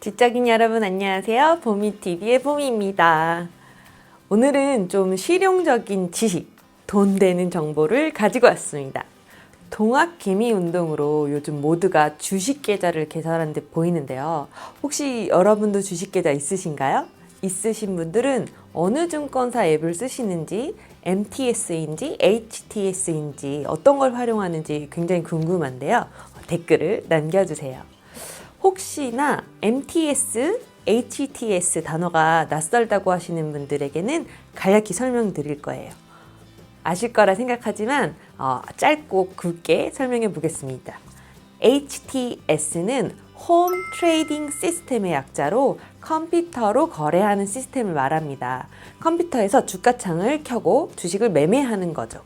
직장인 여러분 안녕하세요. 보미TV의 보미입니다. 오늘은 좀 실용적인 지식, 돈 되는 정보를 가지고 왔습니다. 동학 개미 운동으로 요즘 모두가 주식 계좌를 개설한 듯 보이는데요. 혹시 여러분도 주식 계좌 있으신가요? 있으신 분들은 어느 증권사 앱을 쓰시는지, MTS인지 HTS인지 어떤 걸 활용하는지 굉장히 궁금한데요. 댓글을 남겨주세요. 혹시나 MTS, HTS 단어가 낯설다고 하시는 분들에게는 간략히 설명드릴 거예요. 아실 거라 생각하지만 어, 짧고 굵게 설명해 보겠습니다. HTS는 홈 트레이딩 시스템의 약자로 컴퓨터로 거래하는 시스템을 말합니다. 컴퓨터에서 주가창을 켜고 주식을 매매하는 거죠.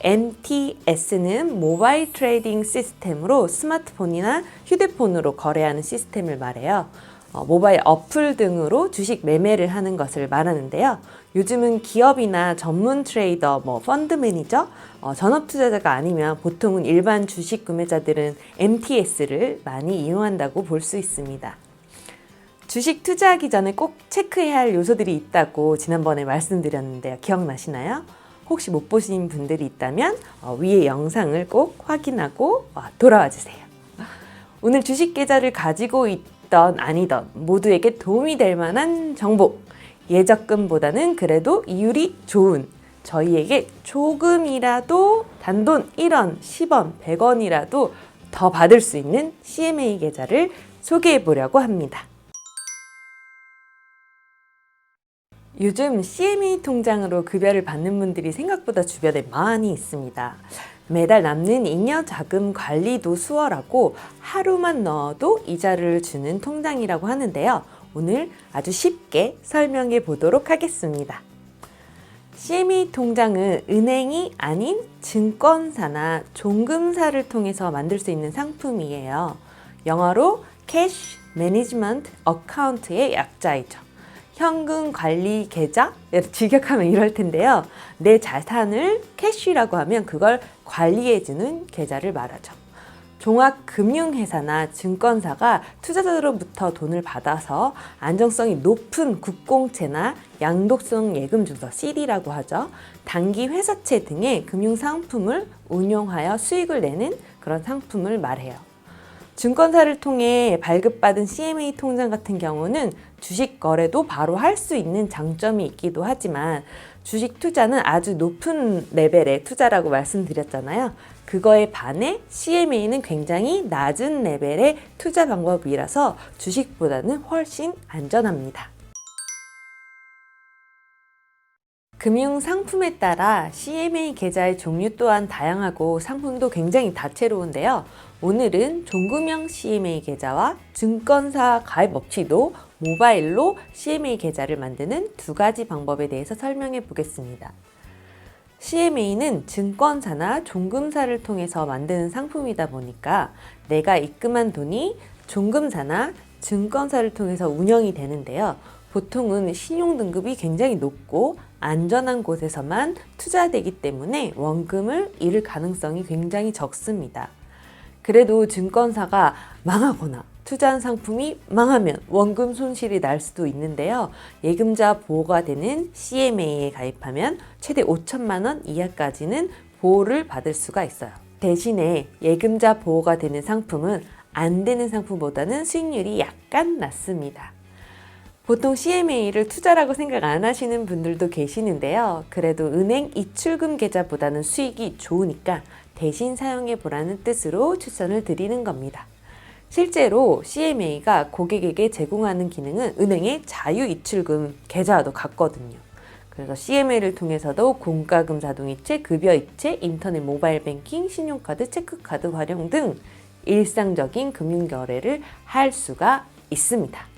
MTS는 모바일 트레이딩 시스템으로 스마트폰이나 휴대폰으로 거래하는 시스템을 말해요. 어, 모바일 어플 등으로 주식 매매를 하는 것을 말하는데요. 요즘은 기업이나 전문 트레이더, 뭐 펀드 매니저, 어, 전업 투자자가 아니면 보통은 일반 주식 구매자들은 MTS를 많이 이용한다고 볼 수 있습니다. 주식 투자하기 전에 꼭 체크해야 할 요소들이 있다고 지난번에 말씀드렸는데요. 기억나시나요? 혹시 못 보신 분들이 있다면 어, 위의 영상을 꼭 확인하고 어, 돌아와 주세요. 오늘 주식 계좌를 가지고 있던 아니던 모두에게 도움이 될 만한 정보. 예적금보다는 그래도 이율이 좋은 저희에게 조금이라도 단돈 1원, 10원, 100원이라도 더 받을 수 있는 CMA 계좌를 소개해 보려고 합니다. 요즘 CME 통장으로 급여를 받는 분들이 생각보다 주변에 많이 있습니다. 매달 남는 잉여 자금 관리도 수월하고 하루만 넣어도 이자를 주는 통장이라고 하는데요. 오늘 아주 쉽게 설명해 보도록 하겠습니다. CME 통장은 은행이 아닌 증권사나 종금사를 통해서 만들 수 있는 상품이에요. 영어로 Cash Management Account의 약자이죠. 현금 관리 계좌? 직역하면 이럴 텐데요. 내 자산을 캐시라고 하면 그걸 관리해주는 계좌를 말하죠. 종합금융회사나 증권사가 투자자로부터 돈을 받아서 안정성이 높은 국공채나 양도성 예금증서 CD라고 하죠. 단기 회사채 등의 금융상품을 운용하여 수익을 내는 그런 상품을 말해요. 증권사를 통해 발급받은 CMA 통장 같은 경우는 주식 거래도 바로 할 수 있는 장점이 있기도 하지만 주식 투자는 아주 높은 레벨의 투자라고 말씀드렸잖아요. 그거에 반해 CMA는 굉장히 낮은 레벨의 투자 방법이라서 주식보다는 훨씬 안전합니다. 금융 상품에 따라 CMA 계좌의 종류 또한 다양하고 상품도 굉장히 다채로운데요. 오늘은 종금형 CMA 계좌와 증권사 가입 없이도 모바일로 CMA 계좌를 만드는 두 가지 방법에 대해서 설명해 보겠습니다. CMA는 증권사나 종금사를 통해서 만드는 상품이다 보니까 내가 입금한 돈이 종금사나 증권사를 통해서 운영이 되는데요. 보통은 신용 등급이 굉장히 높고 안전한 곳에서만 투자되기 때문에 원금을 잃을 가능성이 굉장히 적습니다. 그래도 증권사가 망하거나 투자한 상품이 망하면 원금 손실이 날 수도 있는데요. 예금자 보호가 되는 CMA에 가입하면 최대 5천만 원 이하까지는 보호를 받을 수가 있어요. 대신에 예금자 보호가 되는 상품은 안 되는 상품보다는 수익률이 약간 낮습니다. 보통 CMA를 투자라고 생각 안 하시는 분들도 계시는데요. 그래도 은행 입출금 계좌보다는 수익이 좋으니까 대신 사용해 보라는 뜻으로 추천을 드리는 겁니다. 실제로 CMA가 고객에게 제공하는 기능은 은행의 자유 입출금 계좌와도 같거든요. 그래서 CMA를 통해서도 공과금 자동이체, 급여이체, 인터넷 모바일 뱅킹, 신용카드, 체크카드 활용 등 일상적인 금융 거래를 할 수가 있습니다.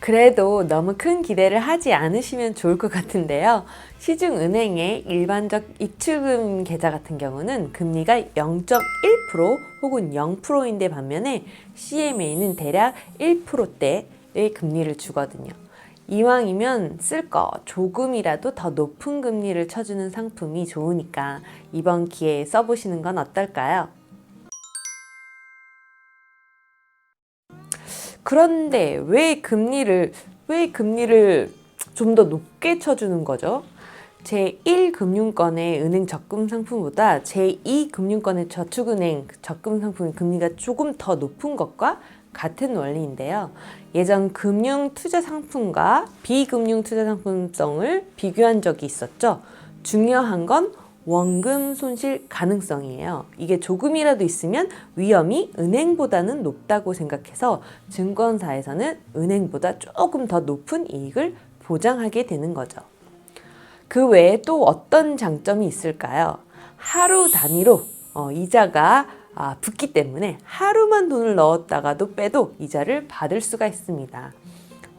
그래도 너무 큰 기대를 하지 않으시면 좋을 것 같은데요. 시중은행의 일반적 입출금 계좌 같은 경우는 금리가 0.1% 혹은 0%인데 반면에 CMA는 대략 1%대의 금리를 주거든요. 이왕이면 쓸 거 조금이라도 더 높은 금리를 쳐주는 상품이 좋으니까 이번 기회에 써보시는 건 어떨까요? 그런데 왜 금리를 왜 금리를 좀 더 높게 쳐주는 거죠? 제1금융권의 은행 적금 상품보다 제2금융권의 저축은행 적금 상품의 금리가 조금 더 높은 것과 같은 원리인데요. 예전 금융 투자 상품과 비금융 투자 상품성을 비교한 적이 있었죠. 중요한 건 원금 손실 가능성이에요. 이게 조금이라도 있으면 위험이 은행보다는 높다고 생각해서 증권사에서는 은행보다 조금 더 높은 이익을 보장하게 되는 거죠. 그 외에 또 어떤 장점이 있을까요? 하루 단위로 어, 이자가 아, 붙기 때문에 하루만 돈을 넣었다가도 빼도 이자를 받을 수가 있습니다.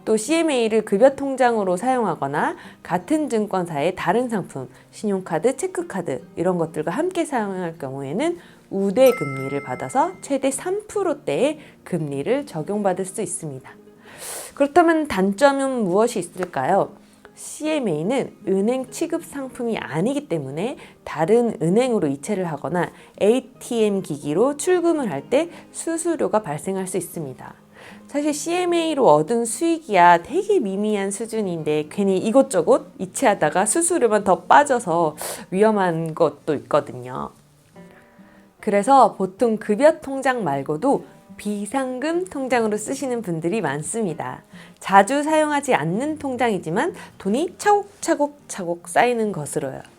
또 CMA를 급여 통장으로 사용하거나 같은 증권사의 다른 상품, 신용카드, 체크카드 이런 것들과 함께 사용할 경우에는 우대 금리를 받아서 최대 3%대의 금리를 적용받을 수 있습니다. 그렇다면 단점은 무엇이 있을까요? CMA는 은행 취급 상품이 아니기 때문에 다른 은행으로 이체를 하거나 ATM 기기로 출금을 할 때 수수료가 발생할 수 있습니다. 사실 CMA로 얻은 수익이야 되게 미미한 수준인데 괜히 이것저것 이체하다가 수수료만 더 빠져서 위험한 것도 있거든요. 그래서 보통 급여 통장 말고도 비상금 통장으로 쓰시는 분들이 많습니다. 자주 사용하지 않는 통장이지만 돈이 차곡차곡 차곡 쌓이는 것으로요.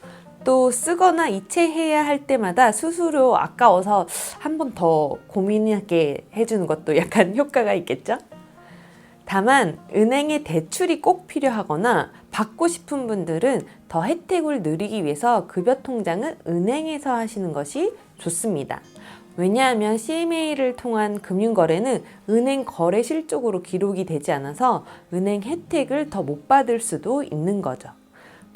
또 쓰거나 이체해야 할 때마다 수수료 아까워서 한 번 더 고민하게 해주는 것도 약간 효과가 있겠죠? 다만 은행에 대출이 꼭 필요하거나 받고 싶은 분들은 더 혜택을 누리기 위해서 급여 통장은 은행에서 하시는 것이 좋습니다. 왜냐하면 CMA를 통한 금융거래는 은행 거래 실적으로 기록이 되지 않아서 은행 혜택을 더 못 받을 수도 있는 거죠.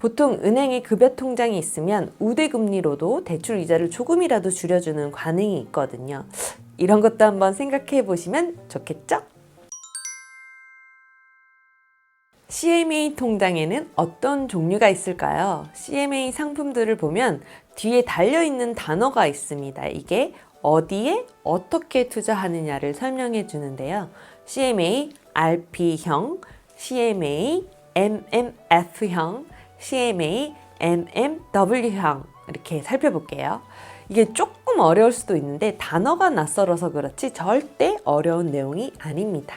보통 은행에 급여 통장이 있으면 우대금리로도 대출 이자를 조금이라도 줄여주는 관행이 있거든요. 이런 것도 한번 생각해 보시면 좋겠죠? CMA 통장에는 어떤 종류가 있을까요? CMA 상품들을 보면 뒤에 달려있는 단어가 있습니다. 이게 어디에 어떻게 투자하느냐를 설명해 주는데요. CMA RP형, CMA MMF형, CMA MMW형 이렇게 살펴볼게요. 이게 조금 어려울 수도 있는데 단어가 낯설어서 그렇지 절대 어려운 내용이 아닙니다.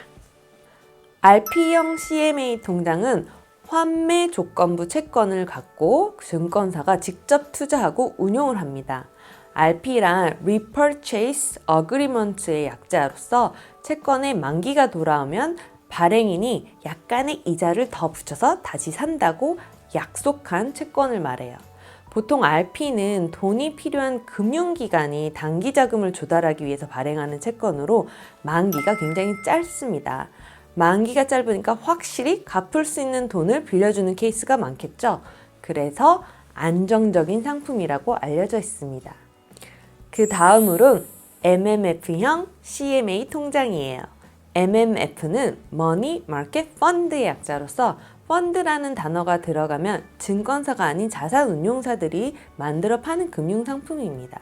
RP형 CMA 통장은 환매 조건부 채권을 갖고 증권사가 직접 투자하고 운용을 합니다. RP란 Repurchase Agreement의 약자로서 채권의 만기가 돌아오면 발행인이 약간의 이자를 더 붙여서 다시 산다고 약속한 채권을 말해요. 보통 RP는 돈이 필요한 금융기관이 단기 자금을 조달하기 위해서 발행하는 채권으로 만기가 굉장히 짧습니다. 만기가 짧으니까 확실히 갚을 수 있는 돈을 빌려주는 케이스가 많겠죠. 그래서 안정적인 상품이라고 알려져 있습니다. 그 다음으로 MMF형 CMA 통장이에요. MMF는 Money Market Fund의 약자로서 펀드라는 단어가 들어가면 증권사가 아닌 자산운용사들이 만들어 파는 금융상품입니다.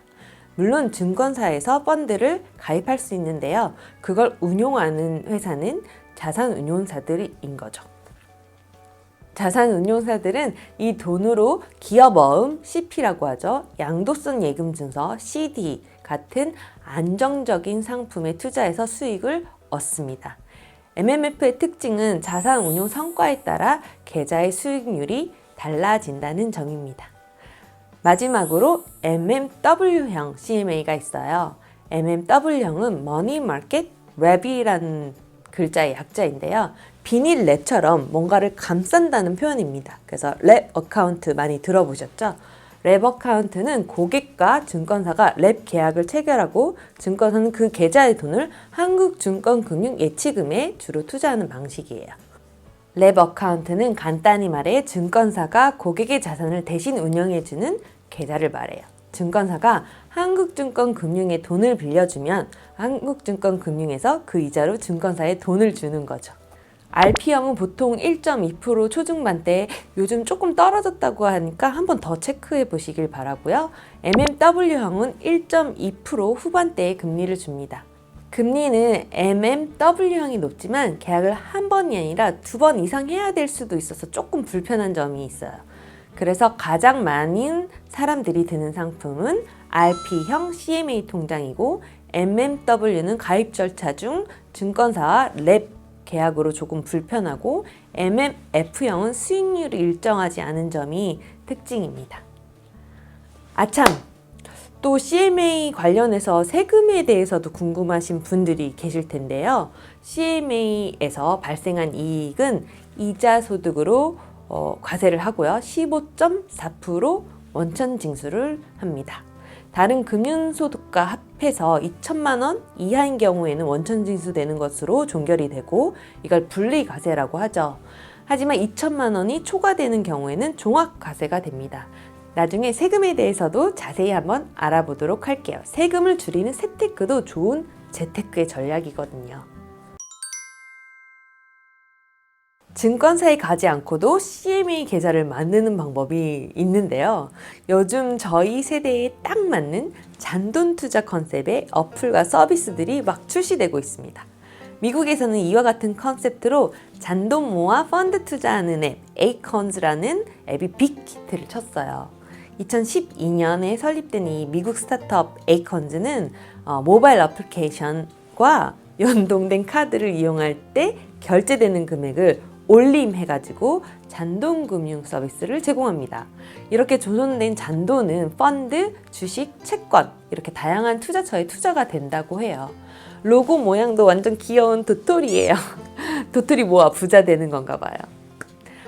물론 증권사에서 펀드를 가입할 수 있는데요. 그걸 운용하는 회사는 자산운용사들인 거죠. 자산운용사들은 이 돈으로 기업어음 CP라고 하죠. 양도성 예금증서 CD 같은 안정적인 상품에 투자해서 수익을 얻습니다. MMF의 특징은 자산 운용 성과에 따라 계좌의 수익률이 달라진다는 점입니다. 마지막으로 MMW형 CMA가 있어요. MMW형은 Money Market Web이라는 글자의 약자인데요. 비닐 랩처럼 뭔가를 감싼다는 표현입니다. 그래서 랩 어카운트 많이 들어보셨죠? 랩 어카운트는 고객과 증권사가 랩 계약을 체결하고 증권사는 그 계좌의 돈을 한국증권금융 예치금에 주로 투자하는 방식이에요. 랩 어카운트는 간단히 말해 증권사가 고객의 자산을 대신 운영해주는 계좌를 말해요. 증권사가 한국증권금융에 돈을 빌려주면 한국증권금융에서 그 이자로 증권사에 돈을 주는 거죠. RP형은 보통 1.2% 초중반대 요즘 조금 떨어졌다고 하니까 한 번 더 체크해 보시길 바라고요. MMW형은 1.2% 후반대의 금리를 줍니다. 금리는 MMW형이 높지만 계약을 한 번이 아니라 두 번 이상 해야 될 수도 있어서 조금 불편한 점이 있어요. 그래서 가장 많은 사람들이 드는 상품은 RP형 CMA 통장이고 MMW는 가입 절차 중 증권사와 랩 계약으로 조금 불편하고 MMF형은 수익률이 일정하지 않은 점이 특징입니다. 아참! 또 CMA 관련해서 세금에 대해서도 궁금하신 분들이 계실 텐데요. CMA에서 발생한 이익은 이자 소득으로 어, 과세를 하고요. 15.4% 원천 징수를 합니다. 다른 금융소득과 합해서 2천만 원 이하인 경우에는 원천 징수되는 것으로 종결이 되고 이걸 분리과세라고 하죠. 하지만 2천만 원이 초과되는 경우에는 종합과세가 됩니다. 나중에 세금에 대해서도 자세히 한번 알아보도록 할게요. 세금을 줄이는 세테크도 좋은 재테크의 전략이거든요. 증권사에 가지 않고도 CMA 계좌를 만드는 방법이 있는데요. 요즘 저희 세대에 딱 맞는 잔돈 투자 컨셉의 어플과 서비스들이 막 출시되고 있습니다. 미국에서는 이와 같은 컨셉트로 잔돈 모아 펀드 투자하는 앱 에이컨즈라는 앱이 빅히트를 쳤어요. 2012년에 설립된 이 미국 스타트업 에이컨즈는 어, 모바일 어플리케이션과 연동된 카드를 이용할 때 결제되는 금액을 올림 해가지고 잔돈금융 서비스를 제공합니다. 이렇게 조성된 잔돈은 펀드, 주식, 채권 이렇게 다양한 투자처에 투자가 된다고 해요. 로고 모양도 완전 귀여운 도토리예요. 도토리 모아 부자 되는 건가 봐요.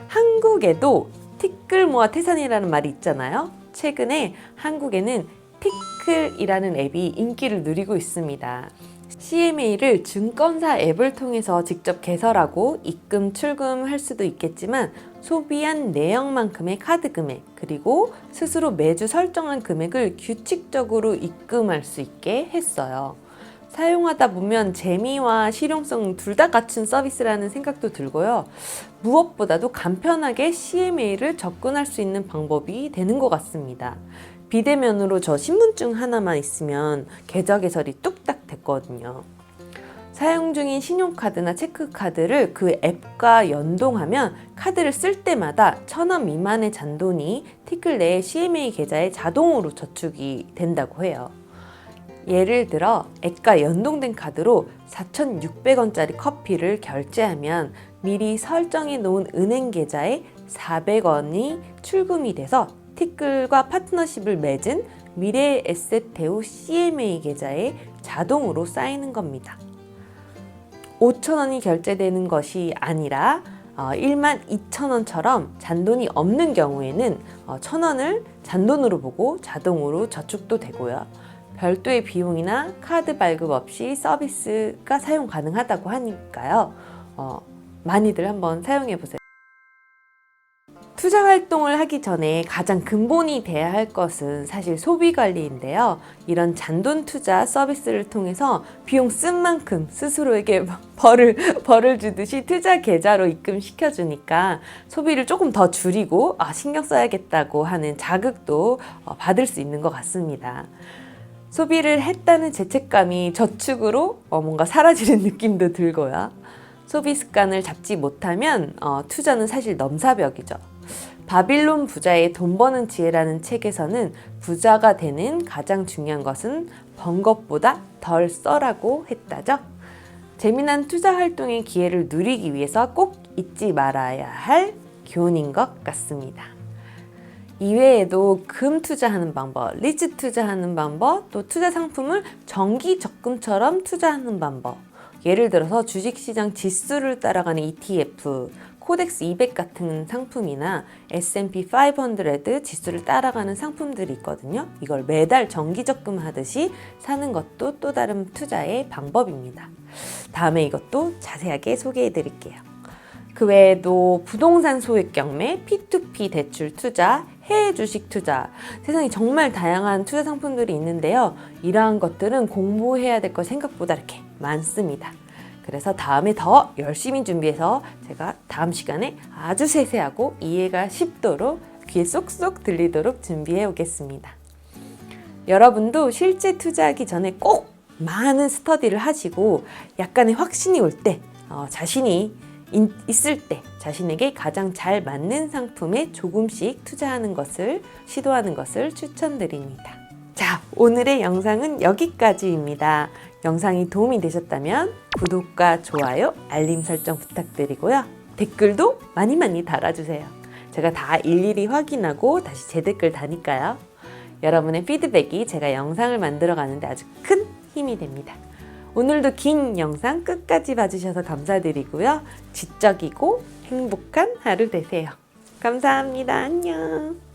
한국에도 티끌 모아 태산이라는 말이 있잖아요. 최근에 한국에는 티끌이라는 앱이 인기를 누리고 있습니다. CMA를 증권사 앱을 통해서 직접 개설하고 입금, 출금할 수도 있겠지만 소비한 내역만큼의 카드 금액 그리고 스스로 매주 설정한 금액을 규칙적으로 입금할 수 있게 했어요. 사용하다 보면 재미와 실용성 둘 다 갖춘 서비스라는 생각도 들고요. 무엇보다도 간편하게 CMA를 접근할 수 있는 방법이 되는 것 같습니다. 비대면으로 저 신분증 하나만 있으면 계좌 개설이 뚝딱 됐거든요. 사용 중인 신용카드나 체크카드를 그 앱과 연동하면 카드를 쓸 때마다 천 원 미만의 잔돈이 티끌 내에 CMA 계좌에 자동으로 저축이 된다고 해요. 예를 들어 앱과 연동된 카드로 4,600원짜리 커피를 결제하면 미리 설정해 놓은 은행 계좌에 400원이 출금이 돼서 티끌과 파트너십을 맺은 미래 에셋 대우 CMA 계좌에 자동으로 쌓이는 겁니다. 5,000원이 결제되는 것이 아니라 어, 1만 2천원처럼 잔돈이 없는 경우에는 어, 1,000원을 잔돈으로 보고 자동으로 저축도 되고요. 별도의 비용이나 카드 발급 없이 서비스가 사용 가능하다고 하니까요. 어, 많이들 한번 사용해 보세요. 투자 활동을 하기 전에 가장 근본이 돼야 할 것은 사실 소비 관리인데요. 이런 잔돈 투자 서비스를 통해서 비용 쓴 만큼 스스로에게 벌을, 벌을 주듯이 투자 계좌로 입금시켜 주니까 소비를 조금 더 줄이고 아, 신경 써야겠다고 하는 자극도 어, 받을 수 있는 것 같습니다. 소비를 했다는 죄책감이 저축으로 어, 뭔가 사라지는 느낌도 들고요. 소비 습관을 잡지 못하면 어, 투자는 사실 넘사벽이죠. 바빌론 부자의 돈 버는 지혜라는 책에서는 부자가 되는 가장 중요한 것은 번 것보다 덜 써라고 했다죠. 재미난 투자 활동의 기회를 누리기 위해서 꼭 잊지 말아야 할 교훈인 것 같습니다. 이외에도 금 투자하는 방법, 리츠 투자하는 방법, 또 투자 상품을 정기 적금처럼 투자하는 방법. 예를 들어서 주식시장 지수를 따라가는 ETF, 코덱스 200 같은 상품이나 S&P 500 지수를 따라가는 상품들이 있거든요. 이걸 매달 정기 적금하듯이 사는 것도 또 다른 투자의 방법입니다. 다음에 이것도 자세하게 소개해 드릴게요. 그 외에도 부동산 소액 경매, P2P 대출 투자, 해외 주식 투자, 세상에 정말 다양한 투자 상품들이 있는데요. 이러한 것들은 공부해야 될 것 생각보다 이렇게 많습니다. 그래서 다음에 더 열심히 준비해서 제가 다음 시간에 아주 세세하고 이해가 쉽도록 귀에 쏙쏙 들리도록 준비해 오겠습니다. 여러분도 실제 투자하기 전에 꼭 많은 스터디를 하시고 약간의 확신이 올 때, 어, 자신이 인- 있을 때 자신에게 가장 잘 맞는 상품에 조금씩 투자하는 것을 시도하는 것을 추천드립니다. 자, 오늘의 영상은 여기까지입니다. 영상이 도움이 되셨다면 구독과 좋아요, 알림 설정 부탁드리고요. 댓글도 많이 많이 달아주세요. 제가 다 일일이 확인하고 다시 제 댓글 다니까요. 여러분의 피드백이 제가 영상을 만들어 가는데 아주 큰 힘이 됩니다. 오늘도 긴 영상 끝까지 봐주셔서 감사드리고요. 지적이고 행복한 하루 되세요. 감사합니다. 안녕.